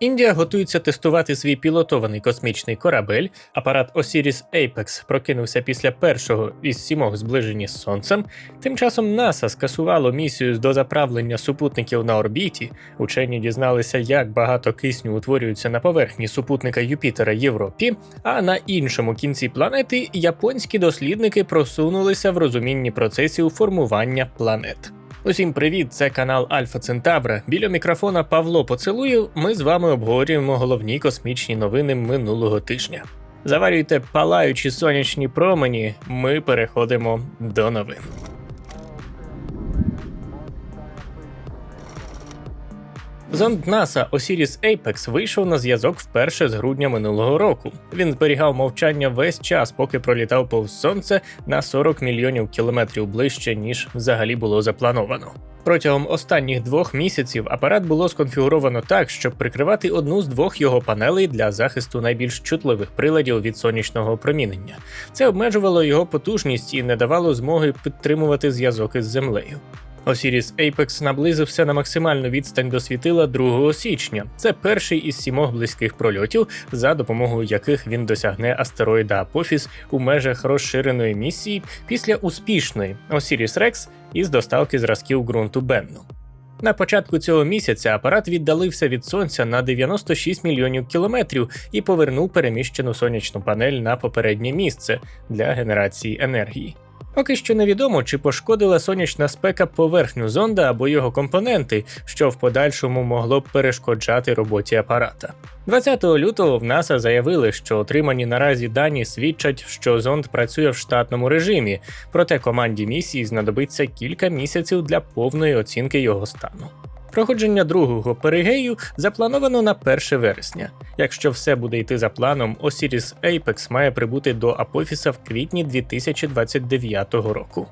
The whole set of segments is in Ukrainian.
Індія готується тестувати свій пілотований космічний корабель. Апарат Osiris Apex прокинувся після першого із сімох зближень з сонцем. Тим часом НАСА скасувало місію з дозаправлення супутників на орбіті. Учені дізналися, як багато кисню утворюється на поверхні супутника Юпітера Європі. А на іншому кінці планети японські дослідники просунулися в розумінні процесів формування планет. Усім привіт! Це канал Альфа Центавра. Біля мікрофона Павло Поцелуєв. Ми з вами обговорюємо головні космічні новини минулого тижня. Заварюйте палаючі сонячні промені. Ми переходимо до новин. Зонд НАСА Osiris Apex вийшов на зв'язок вперше з грудня минулого року. Він зберігав мовчання весь час, поки пролітав повз сонце на 40 мільйонів кілометрів ближче, ніж взагалі було заплановано. Протягом останніх двох місяців апарат було сконфігуровано так, щоб прикривати одну з двох його панелей для захисту найбільш чутливих приладів від сонячного опромінення. Це обмежувало його потужність і не давало змоги підтримувати зв'язок із землею. Osiris Apex наблизився на максимальну відстань до світила 2 січня. Це перший із сімох близьких прольотів, за допомогою яких він досягне астероїда Апофіс у межах розширеної місії після успішної Osiris Rex із доставки зразків ґрунту Бенну. На початку цього місяця апарат віддалився від сонця на 96 мільйонів кілометрів і повернув переміщену сонячну панель на попереднє місце для генерації енергії. Поки що невідомо, чи пошкодила сонячна спека поверхню зонда або його компоненти, що в подальшому могло б перешкоджати роботі апарата. 20 лютого в НАСА заявили, що отримані наразі дані свідчать, що зонд працює в штатному режимі, проте команді місії знадобиться кілька місяців для повної оцінки його стану. Проходження другого перигею заплановано на 1 вересня. Якщо все буде йти за планом, Osiris Apex має прибути до Апофіса в квітні 2029 року.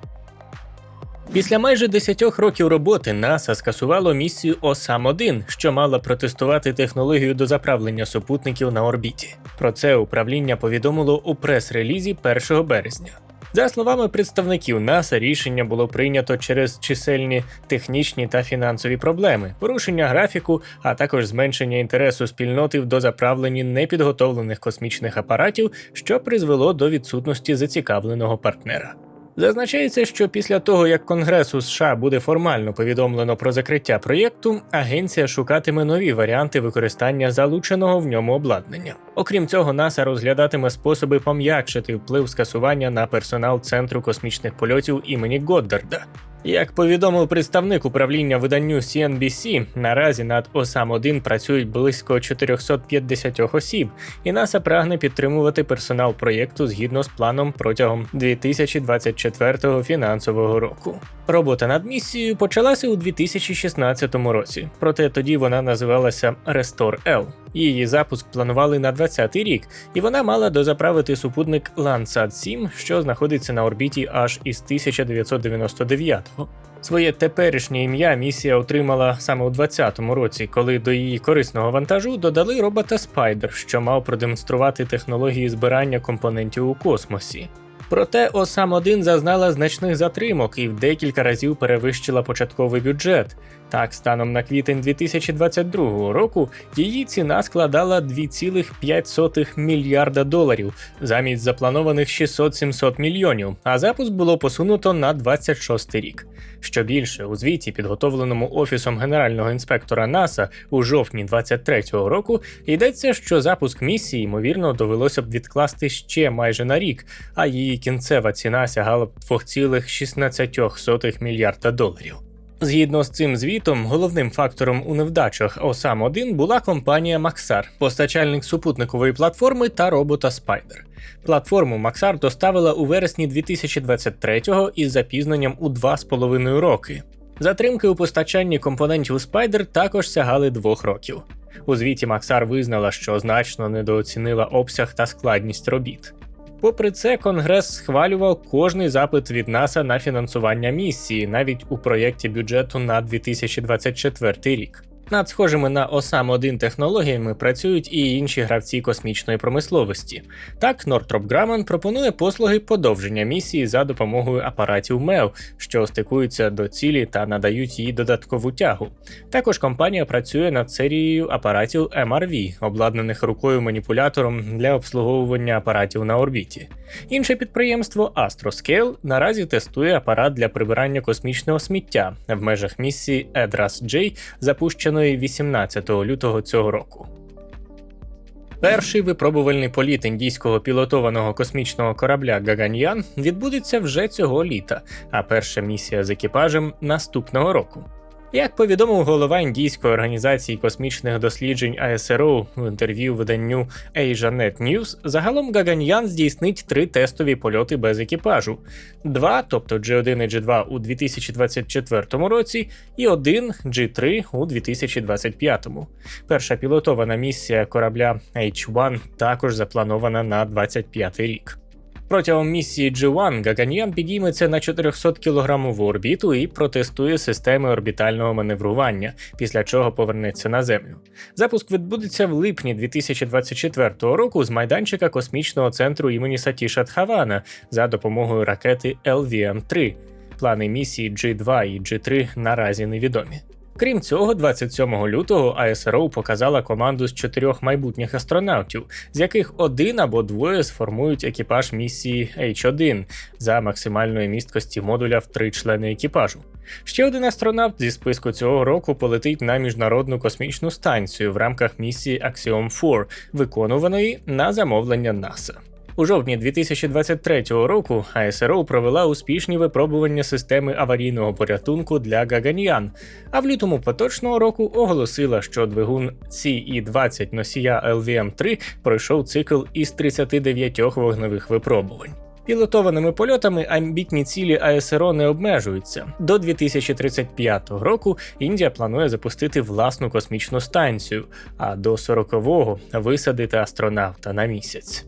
Після майже 10 років роботи НАСА скасувало місію ОСАМ-1, що мала протестувати технологію дозаправлення супутників на орбіті. Про це управління повідомило у прес-релізі 1 березня. За словами представників НАСА, рішення було прийнято через чисельні технічні та фінансові проблеми, порушення графіку, а також зменшення інтересу спільноти в дозаправленні непідготовлених космічних апаратів, що призвело до відсутності зацікавленого партнера. Зазначається, що після того, як Конгресу США буде формально повідомлено про закриття проєкту, агенція шукатиме нові варіанти використання залученого в ньому обладнання. Окрім цього, НАСА розглядатиме способи пом'якшити вплив скасування на персонал Центру космічних польотів імені Годдарда. Як повідомив представник управління виданню CNBC, наразі над ОСАМ-1 працюють близько 450 осіб, і НАСА прагне підтримувати персонал проєкту згідно з планом протягом 2024 фінансового року. Робота над місією почалася у 2016 році, проте тоді вона називалася Restore L. Її запуск планували на 20-й рік, і вона мала дозаправити супутник Landsat 7, що знаходиться на орбіті аж із 1999-го. Своє теперішнє ім'я місія отримала саме у 2020 році, коли до її корисного вантажу додали робота Spider, що мав продемонструвати технології збирання компонентів у космосі. Проте ОСАМ-1 зазнала значних затримок і в декілька разів перевищила початковий бюджет. Так, станом на квітень 2022 року її ціна складала 2,5 мільярда доларів замість запланованих 600-700 мільйонів, а запуск було посунуто на 26 рік. Що більше, у звіті, підготовленому офісом генерального інспектора НАСА у жовтні 2023 року, йдеться, що запуск місії ймовірно довелося б відкласти ще майже на рік, а її кінцева ціна сягала б 2,16 мільярда доларів. Згідно з цим звітом, головним фактором у невдачах осам 1 була компанія Maxar, постачальник супутникової платформи та робота Spider. Платформу Maxar доставила у вересні 2023-го із запізненням у 2,5 роки. Затримки у постачанні компонентів Spider також сягали двох років. У звіті Maxar визнала, що значно недооцінила обсяг та складність робіт. Попри це, Конгрес схвалював кожний запит від НАСА на фінансування місії, навіть у проєкті бюджету на 2024 рік. Над схожими на осам 1 технологіями працюють і інші гравці космічної промисловості. Так, Northrop Grumman пропонує послуги подовження місії за допомогою апаратів МЕО, що стикуються до цілі та надають їй додаткову тягу. Також компанія працює над серією апаратів MRV, обладнаних рукою маніпулятором для обслуговування апаратів на орбіті. Інше підприємство Astroscale наразі тестує апарат для прибирання космічного сміття в межах місії EDRAS-J, запущеної 18 лютого цього року. Перший випробувальний політ індійського пілотованого космічного корабля Гаганьян відбудеться вже цього літа, а перша місія з екіпажем наступного року. Як повідомив голова індійської організації космічних досліджень АСРО в інтерв'ю виданню AsiaNet News, загалом Гаганьян здійснить три тестові польоти без екіпажу: два, тобто G1 і G2 у 2024 році, і один G3 у 2025. Перша пілотована місія корабля H1 також запланована на 25 рік. Протягом місії G1 Гаганьян підійметься на 400 кілограмову орбіту і протестує системи орбітального маневрування, після чого повернеться на Землю. Запуск відбудеться в липні 2024 року з майданчика космічного центру імені Сатіша Тхавана за допомогою ракети LVM-3. Плани місії G2 і G3 наразі невідомі. Крім цього, 27 лютого АСРО показала команду з чотирьох майбутніх астронавтів, з яких один або двоє сформують екіпаж місії H1 за максимальної місткості модуля в три члени екіпажу. Ще один астронавт зі списку цього року полетить на міжнародну космічну станцію в рамках місії Axiom 4, виконуваної на замовлення НАСА. У жовтні 2023 року АСРО провела успішні випробування системи аварійного порятунку для Гаганьян, а в лютому поточного року оголосила, що двигун CE-20 носія LVM-3 пройшов цикл із 39 вогневих випробувань. Пілотованими польотами амбітні цілі АСРО не обмежуються. До 2035 року Індія планує запустити власну космічну станцію, а до 40-го висадити астронавта на місяць.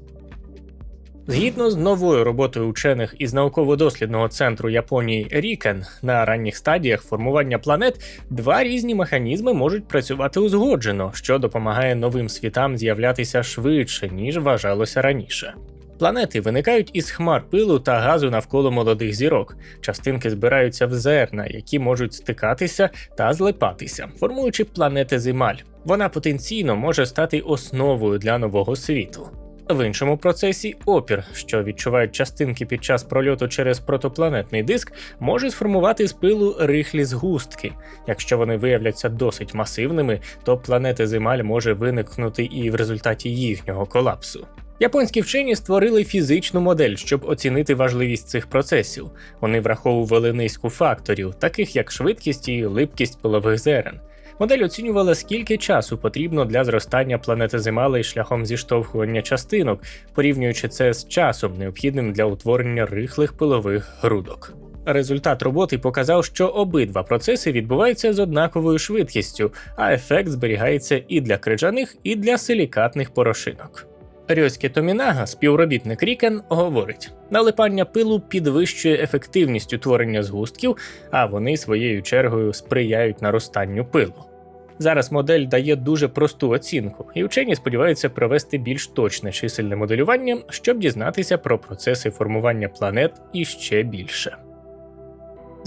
Згідно з новою роботою учених із науково-дослідного центру Японії Рікен, на ранніх стадіях формування планет два різні механізми можуть працювати узгоджено, що допомагає новим світам з'являтися швидше, ніж вважалося раніше. Планети виникають із хмар пилу та газу навколо молодих зірок. Частинки збираються в зерна, які можуть стикатися та злипатися, формуючи планети Зималь. Вона потенційно може стати основою для нового світу. В іншому процесі опір, що відчувають частинки під час прольоту через протопланетний диск, може сформувати з пилу рихлі згустки. Якщо вони виявляться досить масивними, то планети Земаль може виникнути і в результаті їхнього колапсу. Японські вчені створили фізичну модель, щоб оцінити важливість цих процесів. Вони враховували низку факторів, таких як швидкість і липкість пилових зерен. Модель оцінювала, скільки часу потрібно для зростання планети Земалей шляхом зіштовхування частинок, порівнюючи це з часом, необхідним для утворення рихлих пилових грудок. Результат роботи показав, що обидва процеси відбуваються з однаковою швидкістю, а ефект зберігається і для крижаних, і для силікатних порошинок. Рьоське Томінага, співробітник Рікен, говорить: налипання пилу підвищує ефективність утворення згустків, а вони своєю чергою сприяють наростанню пилу. Зараз модель дає дуже просту оцінку, і вчені сподіваються провести більш точне чисельне моделювання, щоб дізнатися про процеси формування планет іще більше.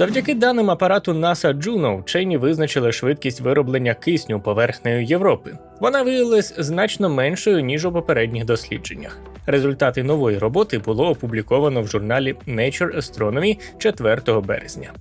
Завдяки даним апарату NASA Juno вчені визначили швидкість вироблення кисню поверхнею Європи. Вона виявилась значно меншою ніж у попередніх дослідженнях. Результати нової роботи було опубліковано в журналі Nature Astronomy 4 березня.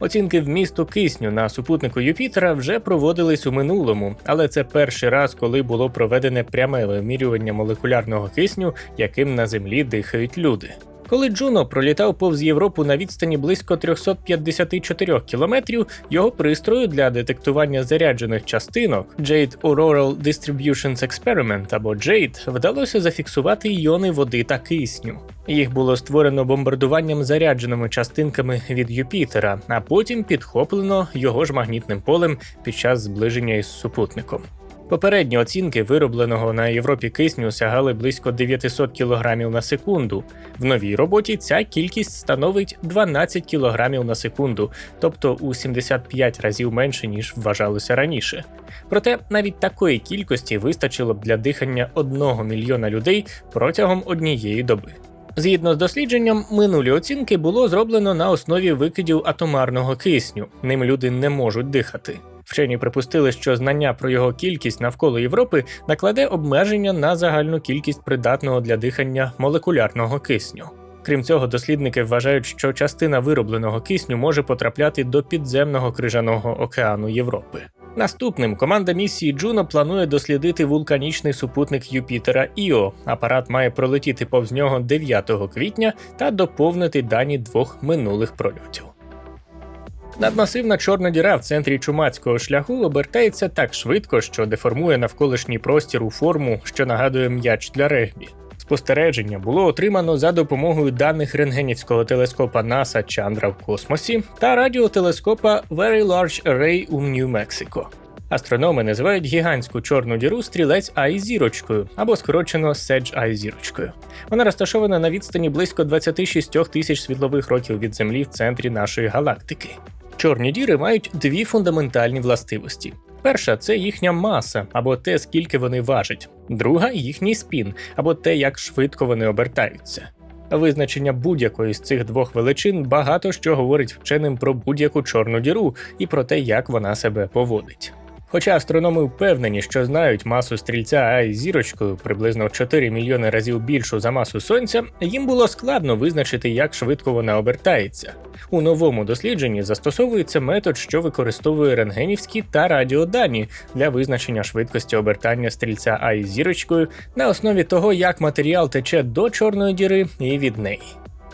Оцінки вмісту кисню на супутнику Юпітера вже проводились у минулому, але це перший раз, коли було проведене пряме вимірювання молекулярного кисню, яким на землі дихають люди. Коли Джуно пролітав повз Європу на відстані близько 354 кілометрів, його пристрою для детектування заряджених частинок Jade Auroral Distributions Experiment або JADE вдалося зафіксувати іони води та кисню. Їх було створено бомбардуванням зарядженими частинками від Юпітера, а потім підхоплено його ж магнітним полем під час зближення із супутником. Попередні оцінки виробленого на Європі кисню сягали близько 900 кг на секунду. В новій роботі ця кількість становить 12 кг на секунду, тобто у 75 разів менше ніж вважалося раніше. Проте навіть такої кількості вистачило б для дихання 1 мільйона людей протягом однієї доби. Згідно з дослідженням, минулі оцінки було зроблено на основі викидів атомарного кисню. Ним люди не можуть дихати. Вчені припустили, що знання про його кількість навколо Європи накладе обмеження на загальну кількість придатного для дихання молекулярного кисню. Крім цього, дослідники вважають, що частина виробленого кисню може потрапляти до підземного крижаного океану Європи. Наступним команда місії Джуно планує дослідити вулканічний супутник Юпітера Іо. Апарат має пролетіти повз нього 9 квітня та доповнити дані двох минулих прольотів. Надмасивна чорна діра в центрі чумацького шляху обертається так швидко, що деформує навколишній простір у форму, що нагадує м'яч для регбі. Спостереження було отримано за допомогою даних рентгенівського телескопа NASA Чандра в космосі та радіотелескопа Very Large Array у Нью-Мексико. Астрономи називають гігантську чорну діру стрілець Ай зірочкою або скорочено Седж Ай зірочкою. Вона розташована на відстані близько 26 тисяч світлових років від Землі в центрі нашої галактики. Чорні діри мають дві фундаментальні властивості. Перша це їхня маса або те, скільки вони важать, друга їхній спін або те, як швидко вони обертаються. Визначення будь-якої з цих двох величин багато що говорить вченим про будь-яку чорну діру і про те, як вона себе поводить. Хоча астрономи впевнені, що знають масу стрільця Ай зірочкою приблизно 4 мільйони разів більшу за масу сонця, їм було складно визначити, як швидко вона обертається. У новому дослідженні застосовується метод, що використовує рентгенівські та радіодані для визначення швидкості обертання стрільця Ай зірочкою на основі того, як матеріал тече до чорної діри і від неї.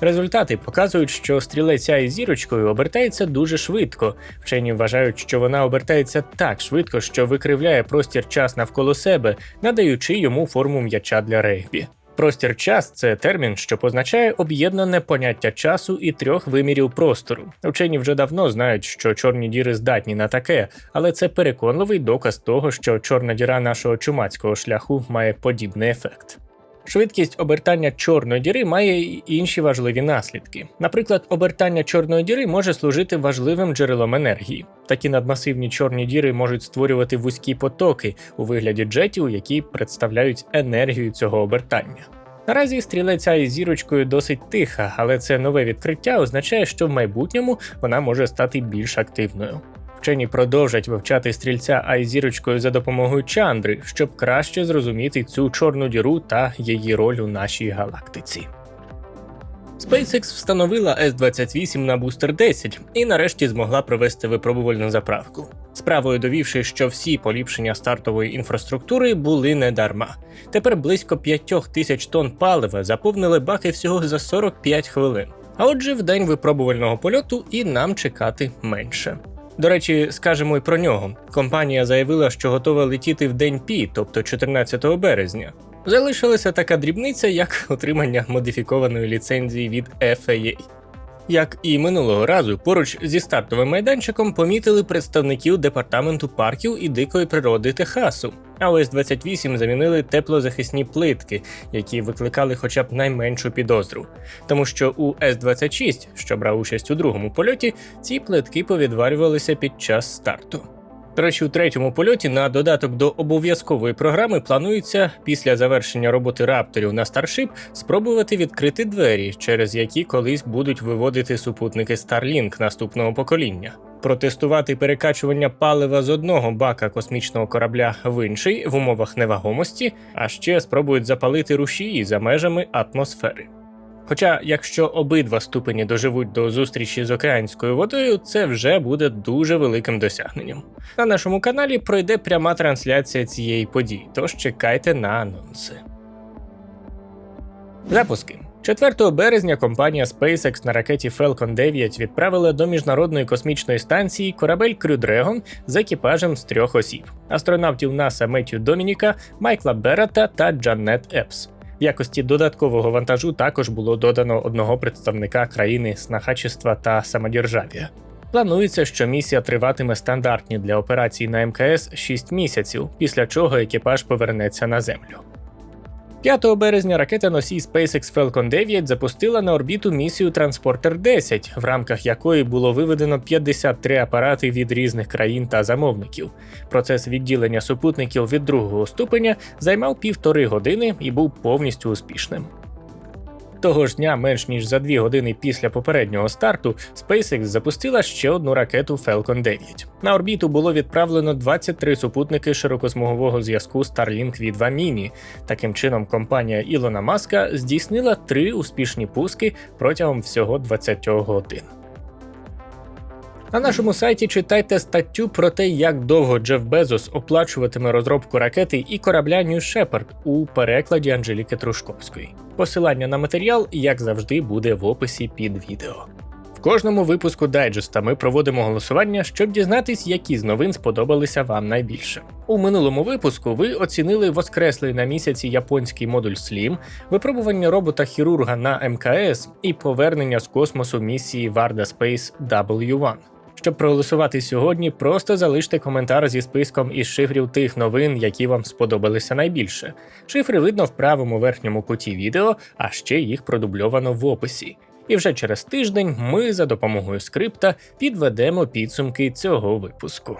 Результати показують, що стрілеця із зірочкою обертається дуже швидко. Вчені вважають, що вона обертається так швидко, що викривляє простір час навколо себе, надаючи йому форму м'яча для регбі. Простір час це термін, що позначає об'єднане поняття часу і трьох вимірів простору. Вчені вже давно знають, що чорні діри здатні на таке, але це переконливий доказ того, що чорна діра нашого чумацького шляху має подібний ефект. Швидкість обертання чорної діри має й інші важливі наслідки. Наприклад, обертання чорної діри може служити важливим джерелом енергії. Такі надмасивні чорні діри можуть створювати вузькі потоки у вигляді джетів, які представляють енергію цього обертання. Наразі стрілеця із зірочкою досить тиха, але це нове відкриття означає, що в майбутньому вона може стати більш активною. Вчені продовжать вивчати стрільця Ай-зірочкою за допомогою Чандри, щоб краще зрозуміти цю чорну діру та її роль у нашій галактиці. SpaceX встановила S-28 на бустер 10 і нарешті змогла провести випробувальну заправку. Справою довівши, що всі поліпшення стартової інфраструктури були не дарма. Тепер близько 5 тисяч тонн палива заповнили баки всього за 45 хвилин. А отже, в день випробувального польоту і нам чекати менше. До речі, скажемо й про нього. Компанія заявила, що готова летіти в день пі, тобто 14 березня. Залишилася така дрібниця, як отримання модифікованої ліцензії від FAA. Як і минулого разу, поруч зі стартовим майданчиком помітили представників департаменту парків і дикої природи Техасу. А ось 28 замінили теплозахисні плитки, які викликали хоча б найменшу підозру. Тому що у С-26, що брав участь у другому польоті, ці плитки повідварювалися під час старту. До речі, у третьому польоті на додаток до обов'язкової програми планується після завершення роботи рапторів на Starship спробувати відкрити двері, через які колись будуть виводити супутники Starlink наступного покоління. Протестувати перекачування палива з одного бака космічного корабля в інший в умовах невагомості, а ще спробують запалити рушії за межами атмосфери. Хоча, якщо обидва ступені доживуть до зустрічі з океанською водою, це вже буде дуже великим досягненням. На нашому каналі пройде пряма трансляція цієї події, тож чекайте на анонси. Запуски. 4 березня компанія SpaceX на ракеті Falcon 9 відправила до міжнародної космічної станції корабель Crew Dragon з екіпажем з трьох осіб: астронавтів НАСА Меттю Домініка, Майкла Берата та Джанет Епс. В якості додаткового вантажу також було додано одного представника країни снахачества та самодержав'я. Планується, що місія триватиме стандартні для операцій на МКС 6 місяців, після чого екіпаж повернеться на землю. 5 березня ракета носій SpaceX Falcon 9 запустила на орбіту місію Transporter 10, в рамках якої було виведено 53 апарати від різних країн та замовників. Процес відділення супутників від другого ступеня займав півтори години і був повністю успішним. Того ж дня, менш ніж за дві години після попереднього старту, SpaceX запустила ще одну ракету Falcon 9. На орбіту було відправлено 23 супутники широкосмугового зв'язку Starlink V2 Mini. Таким чином, компанія Ілона Маска здійснила три успішні пуски протягом всього 20 годин. На нашому сайті читайте статтю про те, як довго Джеф Безос оплачуватиме розробку ракети і корабля New Shepard у перекладі Анжеліки Трушковської. Посилання на матеріал, як завжди, буде в описі під відео. В кожному випуску дайджеста ми проводимо голосування, щоб дізнатись, які з новин сподобалися вам найбільше. У минулому випуску ви оцінили воскреслий на місяці японський модуль SLIM, випробування робота-хірурга на МКС і повернення з космосу місії Varda Space W1. Щоб проголосувати сьогодні, просто залиште коментар зі списком із шифрів тих новин, які вам сподобалися найбільше. Шифри видно в правому верхньому куті відео, а ще їх продубльовано в описі. І вже через тиждень ми за допомогою скрипта підведемо підсумки цього випуску.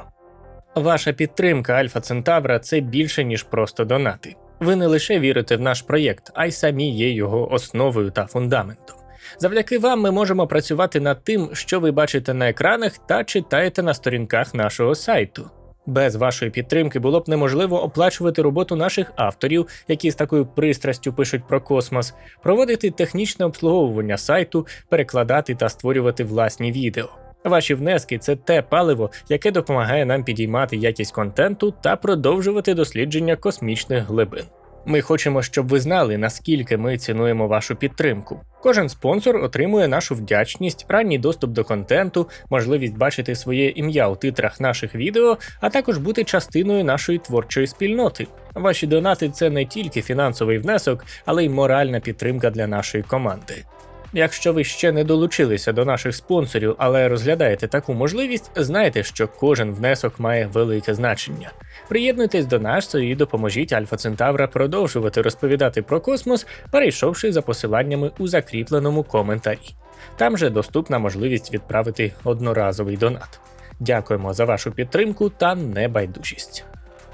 Ваша підтримка Альфа Центавра це більше ніж просто донати. Ви не лише вірите в наш проєкт, а й самі є його основою та фундаментом. Завдяки вам ми можемо працювати над тим, що ви бачите на екранах та читаєте на сторінках нашого сайту. Без вашої підтримки було б неможливо оплачувати роботу наших авторів, які з такою пристрастю пишуть про космос, проводити технічне обслуговування сайту, перекладати та створювати власні відео. Ваші внески це те паливо, яке допомагає нам підіймати якість контенту та продовжувати дослідження космічних глибин. Ми хочемо, щоб ви знали, наскільки ми цінуємо вашу підтримку. Кожен спонсор отримує нашу вдячність, ранній доступ до контенту, можливість бачити своє ім'я у титрах наших відео, а також бути частиною нашої творчої спільноти. Ваші донати це не тільки фінансовий внесок, але й моральна підтримка для нашої команди. Якщо ви ще не долучилися до наших спонсорів, але розглядаєте таку можливість, знайте, що кожен внесок має велике значення. Приєднуйтесь до нас і допоможіть Альфа Центавра продовжувати розповідати про космос, перейшовши за посиланнями у закріпленому коментарі. Там же доступна можливість відправити одноразовий донат. Дякуємо за вашу підтримку та небайдужість.